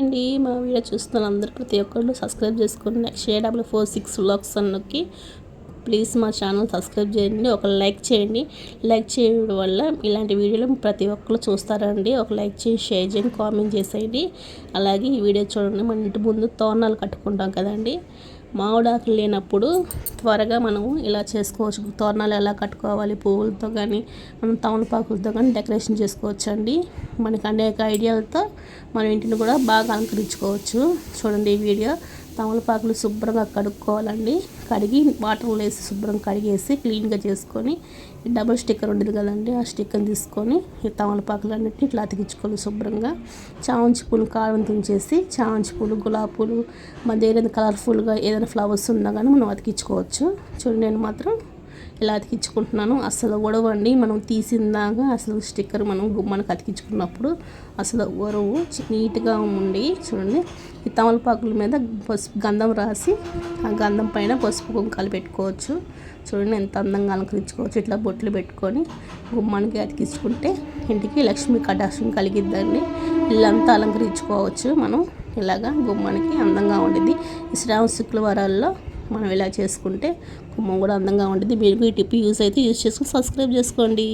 అండి మా వీడియో చూస్తున్న అందరూ ప్రతి ఒక్కళ్ళు సబ్స్క్రైబ్ చేసుకుని next A double four six vlogs అన్నకి ప్లీజ్ మా ఛానల్ సబ్స్క్రైబ్ చేయండి ఒక లైక్ చేయండి. లైక్ చేయడం వల్ల ఇలాంటి వీడియోలు ప్రతి ఒక్కరు చూస్తారండి. ఒక లైక్ చేసి షేర్ చేయండి కామెంట్ చేసేయండి. అలాగే ఈ వీడియో చూడండి మన ఇంటి ముందు తోరణాలు కట్టుకుంటాం కదండి. మామిడాకులు లేనప్పుడు త్వరగా మనం ఇలా చేసుకోవచ్చు. తోరణాలు ఎలా కట్టుకోవాలి పువ్వులతో కానీ మనం తమలపాకులతో కానీ డెకరేషన్ చేసుకోవచ్చు అండి మనకి అనేక ఐడియాలతో మన ఇంటిని కూడా బాగా అలంకరించుకోవచ్చు. చూడండి ఈ వీడియో. తమలపాకులు శుభ్రంగా కడుక్కోవాలండి. కడిగి వాటర్లో వేసి శుభ్రం కడిగేసి క్లీన్గా చేసుకొని డబుల్ స్టిక్కర్ ఉండేది కదండి ఆ స్టిక్కర్ తీసుకొని ఈ తమలపాకులు అన్నిటిని ఇట్లా అతికించుకోవాలి శుభ్రంగా చామంచి పూలు కారం తుంచేసి చామంచి పూలు గులాబీ పూలు మన ఏదైనా కలర్ఫుల్గా ఏదైనా ఫ్లవర్స్ ఉన్నా కానీ మనం అతికించుకోవచ్చు. చూడండి నేను మాత్రం ఇలా అతికించుకుంటున్నాను. అసలు ఒడవండి మనం తీసిందాక అసలు స్టిక్కర్ మనం గుమ్మానికి అతికించుకున్నప్పుడు అసలు ఒరవు నీట్గా ఉండి చూడండి. ఈ తమలపాకుల మీద పసుపు గంధం రాసి ఆ గంధం పైన పసుపు కుంకాలు పెట్టుకోవచ్చు. చూడండి ఎంత అందంగా అలంకరించుకోవచ్చు. ఇట్లా బొట్లు పెట్టుకొని గుమ్మానికి అతికించుకుంటే ఇంటికి లక్ష్మీ కటాక్షం కలిగిద్దండి. ఇల్లంతా అలంకరించుకోవచ్చు మనం. ఇలాగా గుమ్మానికి అందంగా ఉండేది శ్రావణ శుక్రవారాల్లో మనం ఇలా చేసుకుంటే కుమ్మం కూడా అందంగా ఉంటుంది. మీరు ఈ టిప్ యూస్ అయితే యూస్ చేసుకుని సబ్స్క్రైబ్ చేసుకోండి.